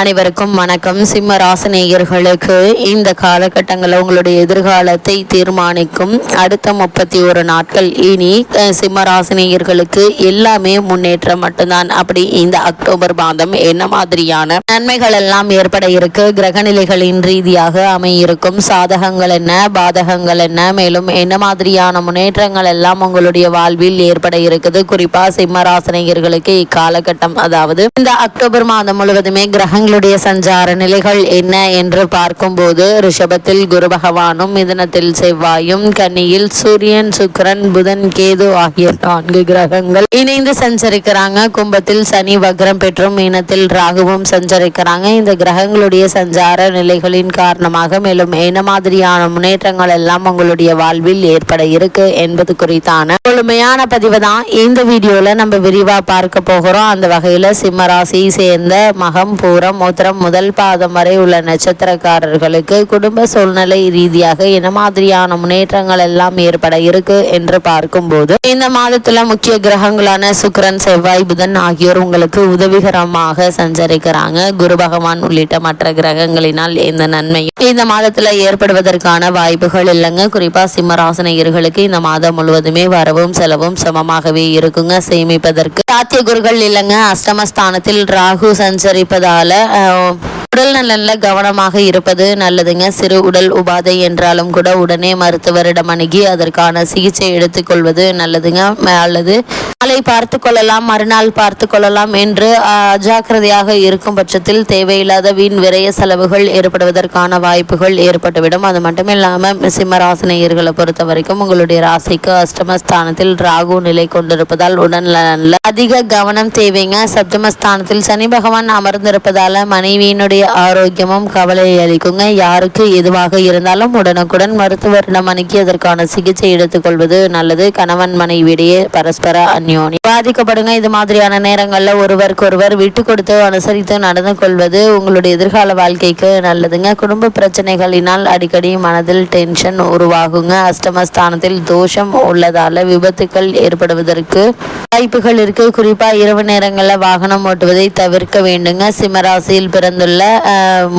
அனைவருக்கும் வணக்கம். சிம்ம ராசநேயர்களுக்கு இந்த காலகட்டங்களில் உங்களுடைய எதிர்காலத்தை தீர்மானிக்கும் அடுத்த முப்பத்தி ஒரு நாட்கள். இனி சிம்ம ராசினேயர்களுக்கு எல்லாமே முன்னேற்றம் மட்டும்தான். அப்படி இந்த அக்டோபர் மாதம் என்ன மாதிரியான நன்மைகள் எல்லாம் ஏற்பட இருக்கு? கிரகநிலைகளின் ரீதியாக அமையிருக்கும். சாதகங்கள் என்ன? பாதகங்கள் என்ன? மேலும் என்ன மாதிரியான முன்னேற்றங்கள் எல்லாம் உங்களுடைய வாழ்வில் ஏற்பட இருக்குது? குறிப்பா சிம்ம ராசினியர்களுக்கு இக்காலகட்டம் அதாவது இந்த அக்டோபர் மாதம் முழுவதுமே எங்களுடைய சஞ்சார நிலைகள் என்ன என்று பார்க்கும்போது ரிஷபத்தில் குரு பகவானும் மிதனத்தில் செவ்வாயும் கன்னியில் சூரியன் சுக்கரன் புதன் கேது ஆகிய நான்கு கிரகங்கள் இணைந்து சஞ்சரிக்கிறாங்க. கும்பத்தில் சனி வக்ரம் பெற்றும் மீனத்தில் ராகுவும் சஞ்சரிக்கிறாங்க. இந்த கிரகங்களுடைய சஞ்சார நிலைகளின் காரணமாக மேலும் என்ன மாதிரியான முன்னேற்றங்கள் எல்லாம் உங்களுடைய வாழ்வில் ஏற்பட இருக்கு என்பது குறித்தான முழுமையான பதிவு தான். இந்த வீடியோல நம்ம விரிவா பார்க்க போகிறோம். அந்த வகையில சிம்மராசியை சேர்ந்த மகம் பூரம் உத்திரம் முதல் பாதம் வரை உள்ள நட்சத்திரக்காரர்களுக்கு குடும்ப சூழ்நிலை ரீதியாக என்ன மாதிரியான முன்னேற்றங்கள் எல்லாம் ஏற்பட இருக்கு என்று பார்க்கும்போது இந்த மாதத்துல முக்கிய கிரகங்களான சுக்கிரன் செவ்வாய் புதன் ஆகியோர் உங்களுக்கு உதவிகரமாக சஞ்சரிக்கிறாங்க. குரு பகவான் உள்ளிட்ட மற்ற கிரகங்களினால் இந்த நன்மையும் இந்த மாதத்துல ஏற்படுவதற்கான வாய்ப்புகள் இல்லைங்க. குறிப்பா சிம்மராசனையர்களுக்கு இந்த மாதம் முழுவதுமே வரவும் செலவும் சமமாகவே இருக்குங்க. சேமிப்பதற்கு சாத்தியகுருகள் இல்லைங்க. அஷ்டமஸ்தானத்தில் ராகு சஞ்சரிப்பதால um, உடல் நலனில் கவனமாக இருப்பது நல்லதுங்க. சிறு உடல் உபாதை என்றாலும் கூட உடனே மருத்துவரிடம் அணுகி அதற்கான சிகிச்சை எடுத்துக்கொள்வது நல்லதுங்க. அல்லது நாளை பார்த்து கொள்ளலாம் மறுநாள் பார்த்து கொள்ளலாம் என்று அஜாக்கிரதையாக இருக்கும் பட்சத்தில் தேவையில்லாத வீண் விரய செலவுகள் ஏற்படுவதற்கான வாய்ப்புகள் ஏற்பட்டுவிடும். அது மட்டும் இல்லாமல் சிம்மராசினியர்களை பொறுத்த வரைக்கும் உங்களுடைய ராசிக்கு அஷ்டமஸ்தானத்தில் ராகு நிலை கொண்டிருப்பதால் உடல் அதிக கவனம் தேவைங்க. சப்தமஸ்தானத்தில் சனி பகவான் அமர்ந்திருப்பதால மனைவியினுடைய ஆரோக்கியமும் கவலையை அளிக்குங்க. யாருக்கு எதுவாக இருந்தாலும் உடனுக்குடன் மருத்துவரிடம் அணுகி அதற்கான சிகிச்சை எடுத்துக்கொள்வது நல்லது. கணவன் மனைவியிடையே பரஸ்பர அந்யோனி பாதிக்கப்படுங்க. இது மாதிரியான நேரங்கள்ல ஒருவருக்கொருவர் விட்டு கொடுத்து அனுசரித்து நடந்து கொள்வது உங்களுடைய எதிர்கால வாழ்க்கைக்கு நல்லதுங்க. குடும்ப பிரச்சனைகளினால் அடிக்கடி மனதில் டென்ஷன் உருவாகுங்க. அஷ்டமஸ்தானத்தில் தோஷம் உள்ளதால விபத்துக்கள் ஏற்படுவதற்கு வாய்ப்புகள் இருக்கு. குறிப்பா இரவு நேரங்கள்ல வாகனம் ஓட்டுவதை தவிர்க்க வேண்டுங்க. சிம்மராசியில் பிறந்துள்ள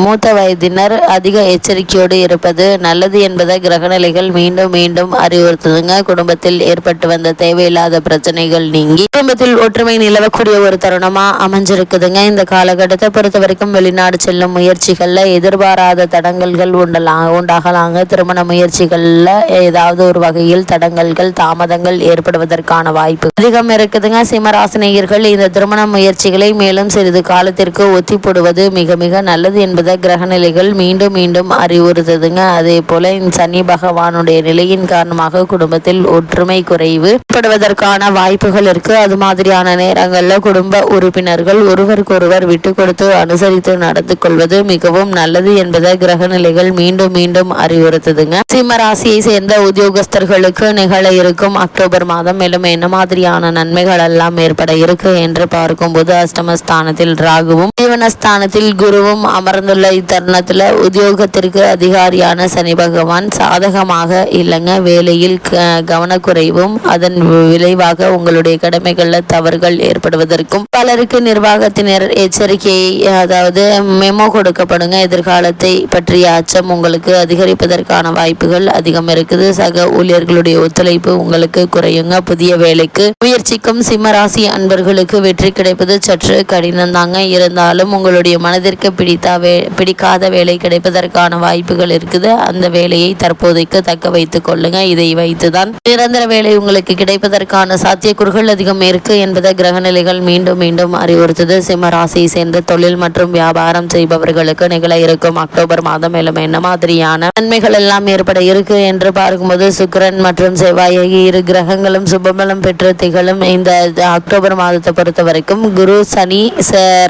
மூத்த வயதினர் அதிக எச்சரிக்கையோடு இருப்பது நல்லது என்பதை கிரகநிலைகள் மீண்டும் மீண்டும் அறிவுறுத்துதுங்க. குடும்பத்தில் ஏற்பட்டு வந்த தேவையில்லாத பிரச்சனைகள் நீங்கி குடும்பத்தில் ஒற்றுமை நிலவக்கூடிய ஒரு தருணமா அமைஞ்சிருக்குதுங்க. இந்த காலகட்டத்தை பொறுத்த வரைக்கும் வெளிநாடு செல்லும் முயற்சிகள்ல எதிர்பாராத தடங்கல்கள் உண்டலாம் உண்டாகலாங்க. திருமண முயற்சிகள்ல ஏதாவது ஒரு வகையில் தடங்கல்கள் தாமதங்கள் ஏற்படுவதற்கான வாய்ப்பு அதிகம் இருக்குதுங்க. சிம்மராசினியர்கள் இந்த திருமண முயற்சிகளை மேலும் சிறிது காலத்திற்கு ஒத்தி போடுவது மிக மிக நல்லது என்பதை கிரகநிலைகள் மீண்டும் மீண்டும் அறிவுறுத்துதுங்க. அதே போல இந்த சனி பகவானுடைய நிலையின் காரணமாக குடும்பத்தில் ஒற்றுமை குறைவு ஏற்படுவதற்கான வாய்ப்புகள் இருக்கு. அது மாதிரியான நேரங்களில் குடும்ப உறுப்பினர்கள் ஒருவருக்கொருவர் விட்டு கொடுத்து அனுசரித்து நடந்து கொள்வது மிகவும் நல்லது என்பதை கிரகநிலைகள் மீண்டும் மீண்டும் அறிவுறுத்துதுங்க. சிம்ம ராசியை சேர்ந்த உத்தியோகஸ்தர்களுக்கு நிகழ இருக்கும் அக்டோபர் மாதம் மேலும் என்ன மாதிரியான நன்மைகள் எல்லாம் ஏற்பட இருக்கு என்று பார்க்கும்போது அஷ்டமஸ்தானத்தில் ராகுவும் ஜீவனஸ்தானத்தில் குருவும் அமர்ந்துள்ள இத்தருணத்துல உத்தியோகத்திற்கு அதிகாரியான சனி பகவான் சாதகமாக இல்லைங்க. வேலையில் க- கவனக்குறைவும் அதன் விளைவாக உங்களுடைய கடமைகள்ல தவறுகள் ஏற்படுவதற்கும். பலருக்கு நிர்வாகத்தினர் எச்சரிக்கையை அதாவது மெமோ கொடுக்கப்படுங்க. எதிர்காலத்தை பற்றிய அச்சம் உங்களுக்கு அதிகரிப்பதற்கான வாய்ப்புகள் அதிகம் இருக்குது. சக ஊழியர்களுடைய ஒத்துழைப்பு உங்களுக்கு குறையுங்க. புதிய வேலைக்கு முயற்சிக்கும் சிம்மராசி அன்பர்களுக்கு வெற்றி கிடைப்பது சற்று கடினம் தாங்க இருந்தாலும் உங்களுடைய மனதிற்கு பிடித்தா வே பிடிக்காத வேலை கிடைப்பதற்கான வாய்ப்புகள் இருக்குது. அந்த வேலையை தற்போதைக்கு தக்க வைத்துக் கொள்ளுங்க. இதை வைத்துதான் நிரந்தர வேலை உங்களுக்கு கிடைப்பதற்கான சாத்தியக்கூறுகள் அதிகம் இருக்கு என்பதை கிரகநிலைகள் மீண்டும் மீண்டும் அறிவுறுத்தது. சிம்ம ராசியை சேர்ந்த தொழில் மற்றும் வியாபாரம் செய்பவர்களுக்கு நிகழ இருக்கும் அக்டோபர் மாதம் மேலும் என்ன மாதிரியான நன்மைகள் எல்லாம் ஏற்பட இருக்கு என்று பார்க்கும்போது சுக்கரன் மற்றும் செவ்வாய் இரு கிரகங்களும் சுபபலம் பெற்று திகழும் இந்த அக்டோபர் மாதத்தை பொறுத்த வரைக்கும் குரு சனி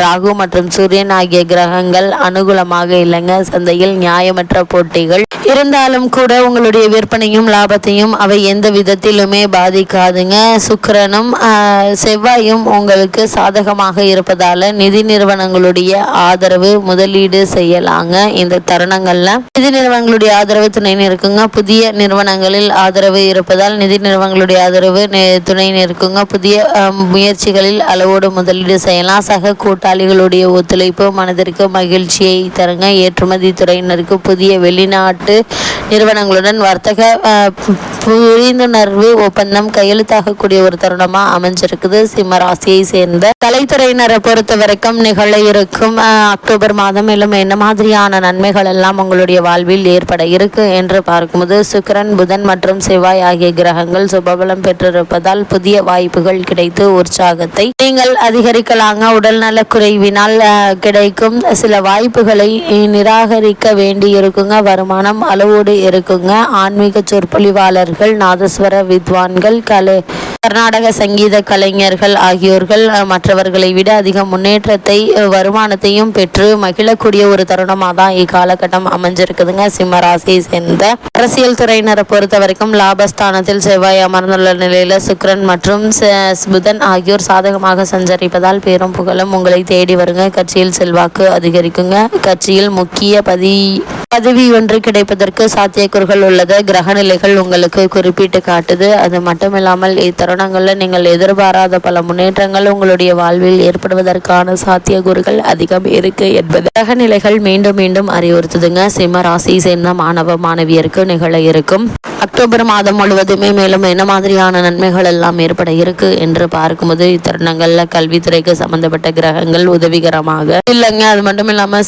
ராகு மற்றும் சூரியன் ஆகிய வாகனங்கள் அனுகூலமாக இல்லைங்க. சந்தையில் நியாயமற்ற போட்டிகள் இருந்தாலும் கூட உங்களுடைய விற்பனையும் லாபத்தையும் அவை எந்த விதத்திலுமே பாதிக்காதுங்க. சுக்கரனும் செவ்வாயும் உங்களுக்கு சாதகமாக இருப்பதால நிதி நிறுவனங்களுடைய ஆதரவு முதலீடு செய்யலாங்க. இந்த தருணங்கள்ல நிதி நிறுவனங்களுடைய ஆதரவு துணை நிற்குங்க புதிய நிறுவனங்களில் ஆதரவு இருப்பதால் நிதி நிறுவனங்களுடைய ஆதரவு துணை நிற்குங்க புதிய முயற்சிகளில் அளவோடு முதலீடு செய்யலாம். சக கூட்டாளிகளுடைய ஒத்துழைப்பு மனதிற்கு மகிழ்ச்சியை தருங்க. ஏற்றுமதி துறையினருக்கு புதிய வெளிநாட்டு நிறுவனங்களுடன் வர்த்தக புரிந்துணர்வு ஒப்பந்தம் கையெழுத்தாகக்கூடிய ஒரு தருணமா அமைஞ்சிருக்குது. சிம்ம ராசியை சேர்ந்த கலைத்துறையினரை பொறுத்த வரைக்கும் நிகழ இருக்கும் அக்டோபர் மாதம் மேலும் என்ன மாதிரியான நன்மைகள் எல்லாம் உங்களுடைய வாழ்வில் ஏற்பட இருக்கு என்று பார்க்கும்போது சுக்கரன் புதன் மற்றும் செவ்வாய் ஆகிய கிரகங்கள் சுபபலம் பெற்றிருப்பதால் புதிய வாய்ப்புகள் கிடைத்து உற்சாகத்தை நீங்கள் அதிகரிக்கலாங்க. உடல் நலக்குறைவினால் கிடைக்கும் சில வாய்ப்புகளை நிராகரிக்க வேண்டி இருக்குங்க வருமானம் அளவோடு இருக்குங்க. ஆன்மீக சொற்பொழிவாளர்கள் நாதஸ்வர வித்வான்கள் கலை கர்நாடக சங்கீத கலைஞர்கள் ஆகியோர்கள் மற்றவர்களை விட அதிக முன்னேற்றத்தை வருமானத்தையும் பெற்று மகிழக்கூடிய ஒரு தருணமாக தான் இக்காலகட்டம் அமைஞ்சிருக்குதுங்க. சிம்ம ராசியை சேர்ந்த அரசியல் துறையினரை பொறுத்த வரைக்கும் லாபஸ்தானத்தில் செவ்வாய் அமர்ந்துள்ள நிலையில சுக்ரன் மற்றும் புதன் ஆகியோர் சாதகமாக சஞ்சரிப்பதால் பேரும் புகழும் உங்களை தேடி வருங்க. கட்சியில் செல்வாக்கு அதிகரிக்குங்க. கட்சியில் முக்கிய பதி பதவி ஒன்று கிடைப்பதற்கு சாத்தியக்கூறுகள் உள்ளது. கிரக நிலைகள் உங்களுக்கு குறிப்பிட்டு காட்டுது. அது மட்டுமில்லாமல் இத்தருணங்களில் நீங்கள் எதிர்பாராத பல முன்னேற்றங்கள் உங்களுடைய வாழ்வில் ஏற்படுவதற்கான சாத்தியக்கூறுகள் அதிகம் இருக்கு என்பது. கிரக நிலைகள் மீண்டும் மீண்டும் அறிவுறுத்துதுங்க. சிம்ம ராசியை சேர்ந்த மாணவ மாணவியருக்கு நிகழ இருக்கும். அக்டோபர் மாதம் முழுவதுமே மேலும் என்ன மாதிரியான நன்மைகள் எல்லாம் ஏற்பட இருக்கு என்று பார்க்கும்போது இத்தருணங்கள்ல கல்வித்துறைக்கு சம்பந்தப்பட்ட கிரகங்கள் உதவிகரமாக. இல்லைங்க அது மட்டும் இல்லாம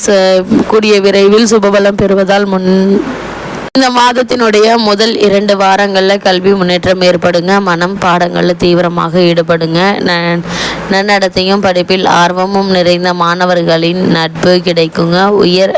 கூடிய விரைவில் சுபபலம் வருவதால் முன் இந்த மாதத்தினுடைய முதல் இரண்டு வாரங்களில் கல்வி முன்னேற்றம் ஏற்படுங்க மனம் பாடங்களில் தீவிரமாக ஈடுபடுங்க. ந- நன்னடத்தையும் படிப்பில் ஆர்வமும் நிறைந்த மாணவர்களின் நட்பு கிடைக்குங்க. உயர்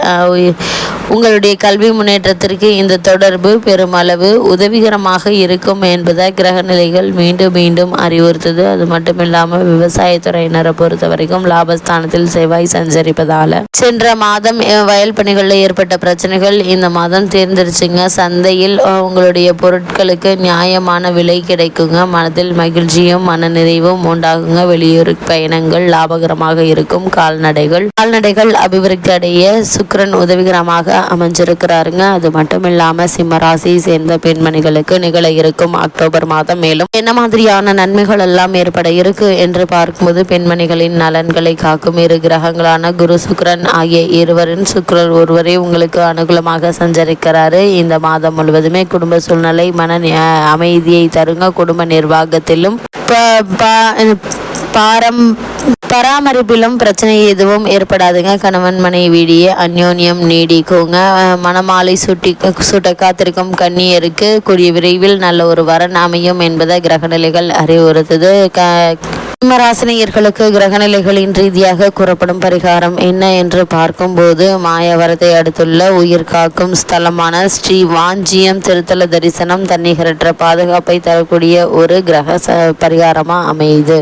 உங்களுடைய கல்வி முன்னேற்றத்திற்கு இந்த தொடர்பு பெருமளவு உதவிகரமாக இருக்கும் என்பதை கிரக நிலைகள் மீண்டும் மீண்டும் அறிவுறுத்துது. அது மட்டும் இல்லாமல் விவசாயத்துறையினரை பொறுத்த வரைக்கும் லாபஸ்தானத்தில் செவ்வாய் சஞ்சரிப்பதால. சென்ற மாதம் வயல் பணிகளில் ஏற்பட்ட பிரச்சனைகள் இந்த மாதம் தேர்ந்தெடுச்சுங்க சந்தையில் உங்களுடைய பொருட்களுக்கு நியாயமான விலை கிடைக்குங்க. மனதில் மகிழ்ச்சியும் மனநிறைவும் உண்டாகுங்க. வெளியூர் பயணங்கள் லாபகரமாக இருக்கும். கால்நடைகள் கால்நடைகள் அபிவிருத்தி அடைய சுக்கிரன் உதவிகரமாக அமைஞ்சிருக்கிறாருங்க. அது மட்டும் இல்லாம சிம்மராசியை சேர்ந்த பெண்மணிகளுக்கு நிகழ இருக்கும் அக்டோபர் மாதம் மேலும் என்ன மாதிரியான நன்மைகள் எல்லாம் ஏற்பட இருக்கு என்று பார்க்கும்போது பெண்மணிகளின் நலன்களை காக்கும் இரு கிரகங்களான குரு சுக்ரன் ஆகிய இருவரின் சுக்ரர் ஒருவரே உங்களுக்கு அனுகூலமாக சஞ்சரிக்கிறாரு. இந்த மாதம் முழுவதுமே குடும்ப சூழ்நிலை மன அமைதியை தருங்க குடும்ப நிர்வாகத்திலும் ப- பாரம் பராமரிப்பிலும் பிரச்சனை எதுவும் ஏற்படாதுங்க. கணவன் மனைவியிடையே அந்யோன்யம் நீடிக்குங்க. மனமாலை மணமாலை சுட்டி சுட்ட காத்திருக்கும் கன்னியருக்கு கூடிய விரைவில் நல்ல ஒரு வரன் அமையும் என்பதை கிரகநிலைகள் அறிவுறுத்துது. க சிம்மராசினியர்களுக்கு கிரகநிலைகளின் ரீதியாக கூறப்படும் பரிகாரம் என்ன என்று பார்க்கும்போது மாயவரத்தை அடுத்துள்ள உயிர் காக்கும் ஸ்தலமான ஸ்ரீ வாஞ்சியம் திருத்தல தரிசனம் தன்னிகரற்ற பாதுகாப்பை தரக்கூடிய ஒரு கிரக ச பரிகாரமாக அமையுது.